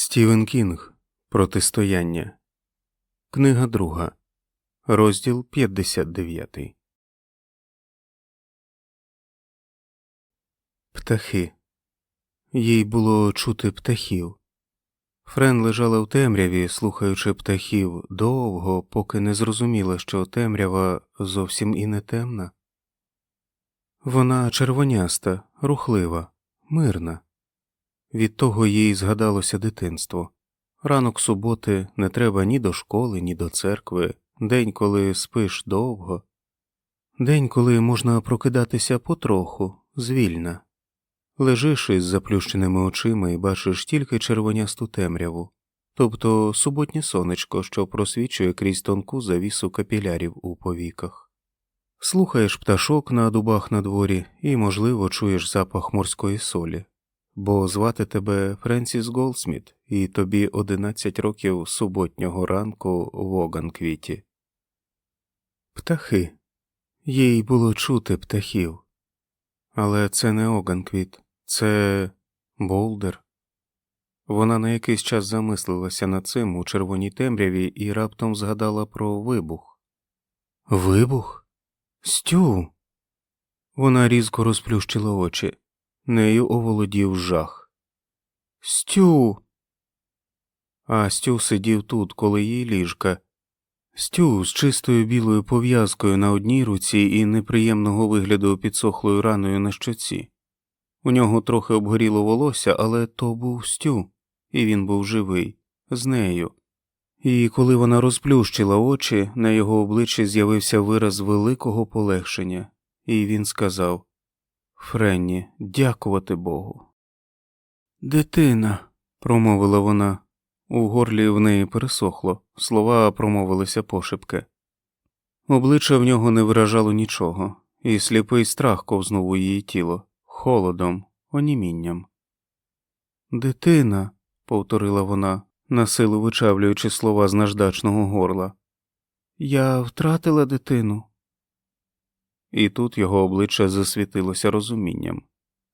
Стівен Кінг Протистояння. Книга друга. Розділ 59. Птахи. Їй було чути птахів. Френ лежала в темряві, слухаючи птахів довго, поки не зрозуміла, що темрява зовсім і не темна. Вона червоняста, рухлива, мирна. Від того їй згадалося дитинство. Ранок суботи не треба ні до школи, ні до церкви, день, коли спиш довго, день, коли можна прокидатися потроху, звільна. Лежиш із заплющеними очима і бачиш тільки червонясту темряву, тобто суботнє сонечко, що просвічує крізь тонку завісу капілярів у повіках. Слухаєш пташок на дубах на дворі і, можливо, чуєш запах морської солі бо звати тебе Френсіс Голдсміт, і тобі одинадцять років суботнього ранку в Оганквіті. Птахи. Їй було чути птахів. Але це не Оганквіт, це Болдер. Вона на якийсь час замислилася над цим у червоній темряві і раптом згадала про вибух. Вибух? Стю. Вона різко розплющила очі. Нею оволодів жах. Стю. А Стю сидів тут, коли їй ліжка. Стю з чистою білою пов'язкою на одній руці і неприємного вигляду підсохлою раною на щоці. У нього трохи обгоріло волосся, але то був Стю, і він був живий, з нею. І коли вона розплющила очі, на його обличчі з'явився вираз великого полегшення, і він сказав Френні, дякувати Богу. Дитина, промовила вона. У горлі в неї пересохло, слова промовилися пошепки. Обличчя в нього не виражало нічого, і сліпий страх ковзнув у її тіло, холодом, онімінням. Дитина, повторила вона, насилу вичавлюючи слова з наждачного горла. Я втратила дитину. І тут його обличчя засвітилося розумінням.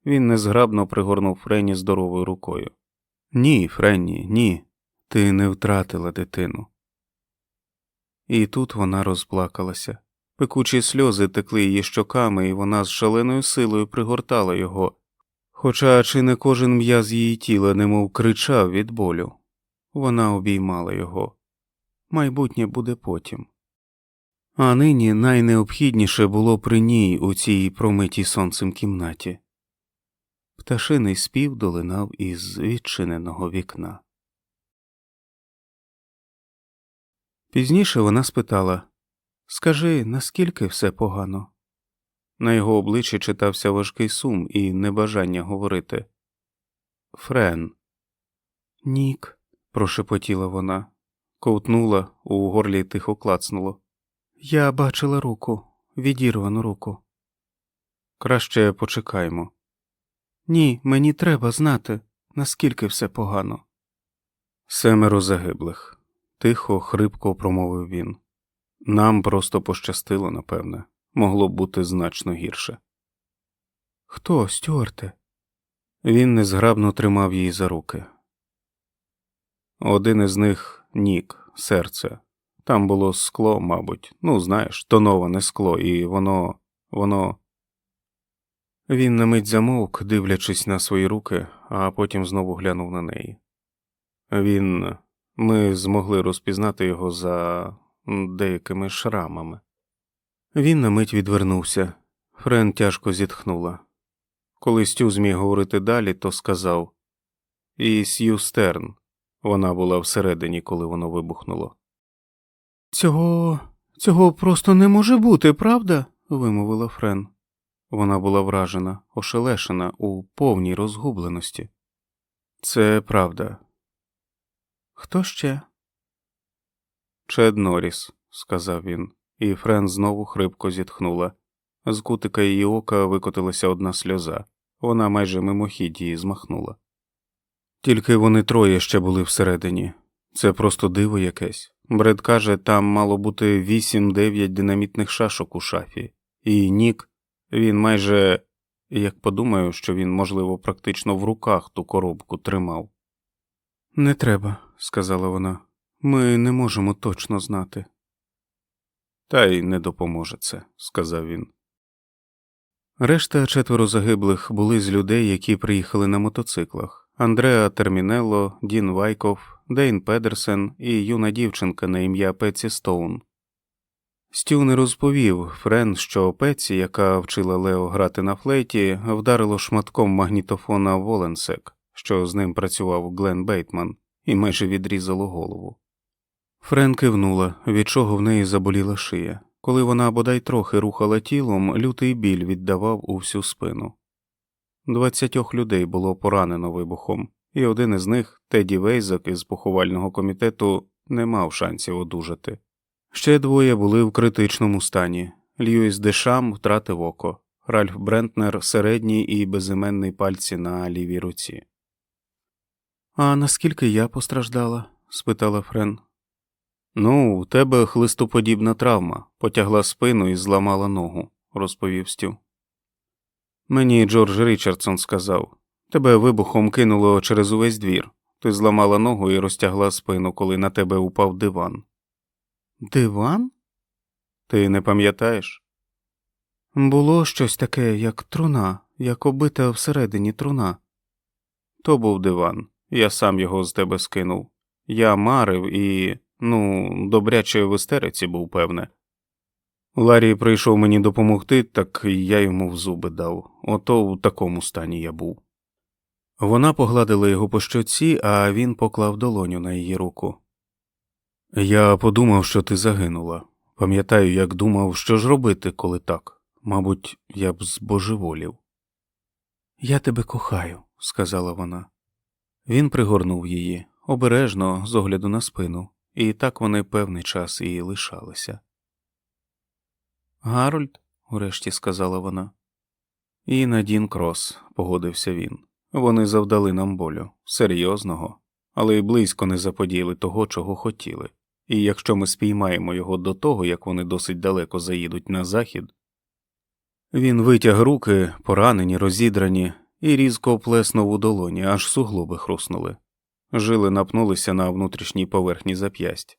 Він незграбно пригорнув Френні здоровою рукою. Ні, Френні, ні, ти не втратила дитину. І тут вона розплакалася. Пекучі сльози текли її щоками, і вона з шаленою силою пригортала його, хоча чи не кожен м'яз її тіла немов кричав від болю. Вона обіймала його. Майбутнє буде потім. А нині найнеобхідніше було при ній у цій промитій сонцем кімнаті. Пташиний спів долинав із відчиненого вікна. Пізніше вона спитала Скажи, наскільки все погано? На його обличчі читався важкий сум і небажання говорити. Френ. Нік, прошепотіла вона, ковтнула, у горлі тихо клацнуло. Я бачила руку, відірвану руку. Краще почекаймо. Ні, мені треба знати, наскільки все погано. Семеро загиблих, тихо, хрипко промовив він. Нам просто пощастило, напевне, могло б бути значно гірше. Хто, Стюарте? Він незграбно тримав її за руки. Один із них нік, серце, там було скло, мабуть, ну, знаєш, тоноване скло, і воно, воно. Він на мить замовк, дивлячись на свої руки, а потім знову глянув на неї. Він. Ми змогли розпізнати його за деякими шрамами. Він на мить відвернувся. Френ тяжко зітхнула. Коли Стю зміг говорити далі, то сказав І Сью Стерн. Вона була всередині, коли воно вибухнуло. Цього цього просто не може бути, правда? вимовила Френ. Вона була вражена, ошелешена у повній розгубленості. Це правда. Хто ще? Чед Норріс», – сказав він, і Френ знову хрипко зітхнула. З кутика її ока викотилася одна сльоза, вона майже мимохідь її змахнула. Тільки вони троє ще були всередині. Це просто диво якесь. Бред каже, там мало бути вісім-дев'ять динамітних шашок у шафі, і Нік, він майже, як подумаю, що він, можливо, практично в руках ту коробку тримав. Не треба, сказала вона. Ми не можемо точно знати. Та й не допоможе це, сказав він. Решта четверо загиблих були з людей, які приїхали на мотоциклах Андреа Термінелло, Дін Вайков, Дейн Педерсен і юна дівчинка на ім'я Пеці Стоун. Стю не розповів Френ, що Пеці, яка вчила Лео грати на флейті, вдарило шматком магнітофона Воленсек, що з ним працював Глен Бейтман, і майже відрізало голову. Френ кивнула, від чого в неї заболіла шия. Коли вона бодай трохи рухала тілом, лютий біль віддавав у всю спину. Двадцятьох людей було поранено вибухом, і один із них, Теді Вейзак із поховального комітету, не мав шансів одужати. Ще двоє були в критичному стані. Льюіс Дешам втратив око, Ральф Брентнер середній і безіменний пальці на лівій руці. А наскільки я постраждала? спитала Френ. Ну, у тебе хлистоподібна травма, потягла спину і зламала ногу, розповів Стю. Мені Джордж Річардсон сказав тебе вибухом кинуло через увесь двір. Ти зламала ногу і розтягла спину, коли на тебе упав диван. Диван? Ти не пам'ятаєш? Було щось таке, як труна, як обита всередині труна. То був диван, я сам його з тебе скинув. Я марив і, ну, добряче в істериці був, певне. Ларі прийшов мені допомогти, так я йому в зуби дав. Ото в такому стані я був. Вона погладила його по щоці, а він поклав долоню на її руку. Я подумав, що ти загинула. Пам'ятаю, як думав, що ж робити, коли так. Мабуть, я б збожеволів. Я тебе кохаю, сказала вона. Він пригорнув її обережно, з огляду на спину, і так вони певний час і лишалися. Гарольд, урешті сказала вона. І Надін Крос, погодився він. Вони завдали нам болю, серйозного, але й близько не заподіяли того, чого хотіли. І якщо ми спіймаємо його до того, як вони досить далеко заїдуть на захід, він витяг руки, поранені, розідрані, і різко плеснув у долоні, аж суглоби хруснули. Жили напнулися на внутрішній поверхні зап'ясть.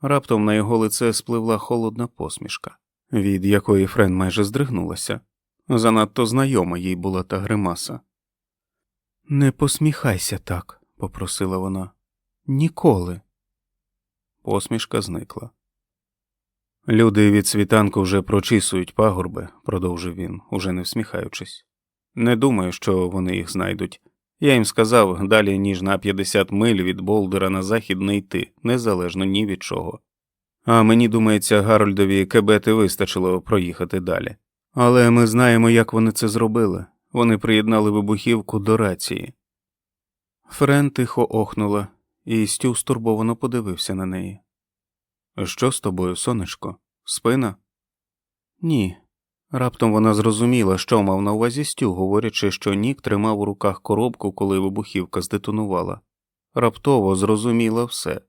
Раптом на його лице спливла холодна посмішка, від якої Френ майже здригнулася. Занадто знайома їй була та гримаса. Не посміхайся так, попросила вона. Ніколи. Посмішка зникла. Люди від світанку вже прочісують пагорби, продовжив він, уже не всміхаючись. Не думаю, що вони їх знайдуть. Я їм сказав далі, ніж на 50 миль від Болдера на захід не йти, незалежно ні від чого. А мені думається, Гарольдові кебети вистачило проїхати далі. Але ми знаємо, як вони це зробили. Вони приєднали вибухівку до рації. Френ тихо охнула, і Стю стурбовано подивився на неї. Що з тобою, сонечко? Спина? Ні. Раптом вона зрозуміла, що мав на увазі Стю, говорячи, що Нік тримав у руках коробку, коли вибухівка здетонувала. Раптово зрозуміла все.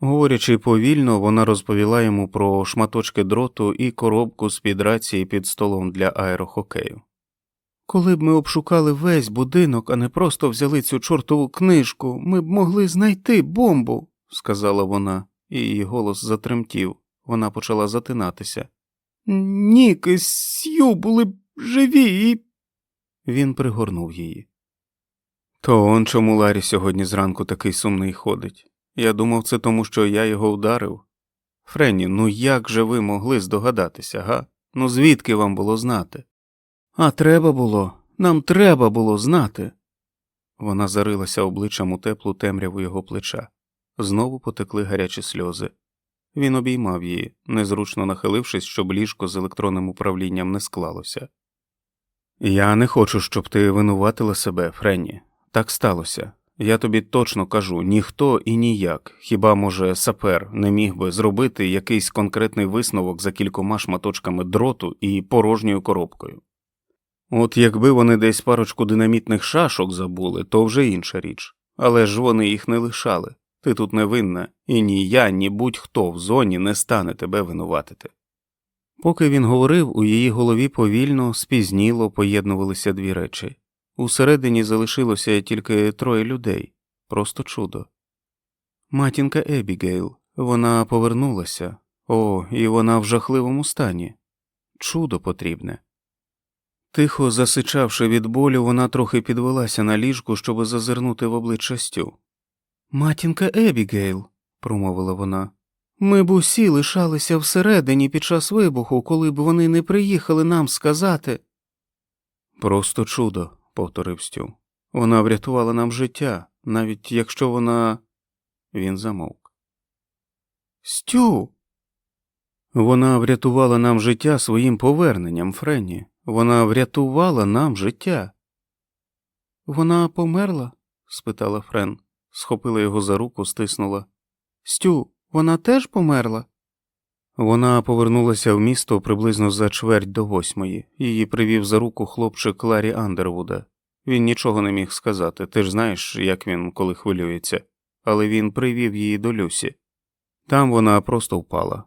Говорячи повільно, вона розповіла йому про шматочки дроту і коробку з під рації під столом для аерохокею. Коли б ми обшукали весь будинок, а не просто взяли цю чортову книжку, ми б могли знайти бомбу, сказала вона, і її голос затремтів. Вона почала затинатися. Нік і Сью були б живі і. Він пригорнув її. То он чому Ларі сьогодні зранку такий сумний ходить. Я думав, це тому, що я його вдарив. Френні, ну як же ви могли здогадатися, га? Ну звідки вам було знати? А треба було, нам треба було знати. Вона зарилася обличчям у теплу темряву його плеча. Знову потекли гарячі сльози. Він обіймав її, незручно нахилившись, щоб ліжко з електронним управлінням не склалося. Я не хочу, щоб ти винуватила себе, Френні. Так сталося. Я тобі точно кажу ніхто і ніяк, хіба, може, сапер не міг би зробити якийсь конкретний висновок за кількома шматочками дроту і порожньою коробкою. От якби вони десь парочку динамітних шашок забули, то вже інша річ, але ж вони їх не лишали. Ти тут не винна, і ні я, ні будь-хто в зоні не стане тебе винуватити. Поки він говорив, у її голові повільно, спізніло поєднувалися дві речі. Усередині залишилося тільки троє людей просто чудо. Матінка Ебігейл, вона повернулася. О, і вона в жахливому стані. Чудо потрібне. Тихо засичавши від болю, вона трохи підвелася на ліжку, щоб зазирнути в обличчя Стю. Матінка Ебігейл, промовила вона. Ми б усі лишалися всередині під час вибуху, коли б вони не приїхали нам сказати. Просто чудо, повторив Стю. Вона врятувала нам життя, навіть якщо вона. Він замовк. Стю. Вона врятувала нам життя своїм поверненням, Френні. Вона врятувала нам життя. Вона померла? спитала Френ, схопила його за руку, стиснула. Стю, вона теж померла? Вона повернулася в місто приблизно за чверть до восьмої. Її привів за руку хлопчик Ларі Андервуда. Він нічого не міг сказати, ти ж знаєш, як він коли хвилюється, але він привів її до Люсі. Там вона просто впала.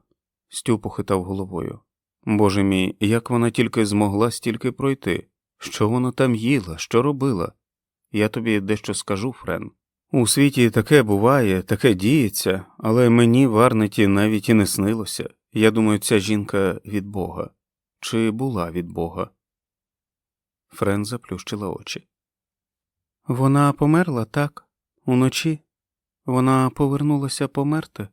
Стю похитав головою. Боже мій, як вона тільки змогла стільки пройти? Що вона там їла, що робила? Я тобі дещо скажу, Френ. У світі таке буває, таке діється, але мені в Арнеті навіть і не снилося. Я думаю, ця жінка від Бога. Чи була від Бога? Френ заплющила очі. Вона померла так, уночі. Вона повернулася померти.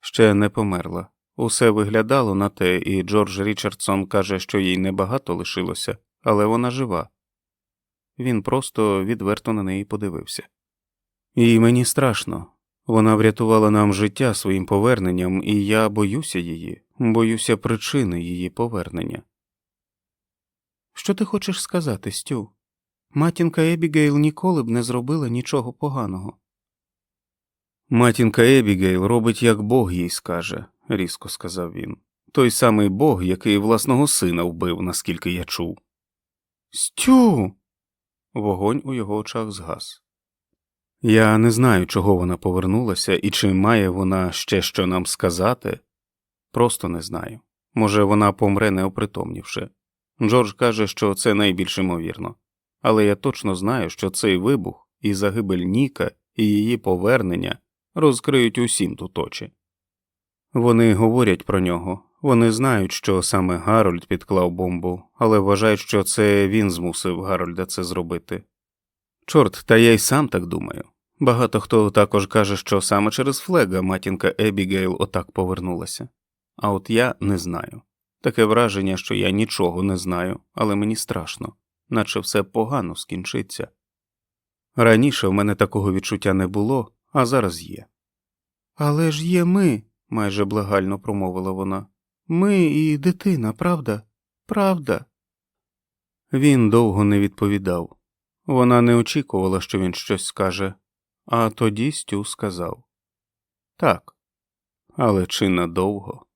Ще не померла. Усе виглядало на те, і Джордж Річардсон каже, що їй небагато лишилося, але вона жива. Він просто відверто на неї подивився. І мені страшно. Вона врятувала нам життя своїм поверненням, і я боюся її, боюся причини її повернення. Що ти хочеш сказати, Стю? Матінка Ебігейл ніколи б не зробила нічого поганого. Матінка Ебігейл робить, як Бог їй скаже, різко сказав він. Той самий Бог, який власного сина вбив, наскільки я чув. Стю. Вогонь у його очах згас. Я не знаю, чого вона повернулася і чи має вона ще що нам сказати. Просто не знаю. Може, вона помре неопритомнівши. Джордж каже, що це найбільш ймовірно. Але я точно знаю, що цей вибух і загибель Ніка, і її повернення розкриють усім тут очі. Вони говорять про нього, вони знають, що саме Гарольд підклав бомбу, але вважають, що це він змусив Гарольда це зробити. Чорт, та я й сам так думаю. Багато хто також каже, що саме через Флега матінка Ебігейл отак повернулася. А от я не знаю. Таке враження, що я нічого не знаю, але мені страшно, наче все погано скінчиться. Раніше в мене такого відчуття не було, а зараз є. Але ж є ми, майже благально промовила вона. Ми і дитина, правда? Правда. Він довго не відповідав. Вона не очікувала, що він щось скаже, а тоді Стю сказав Так, але чи надовго?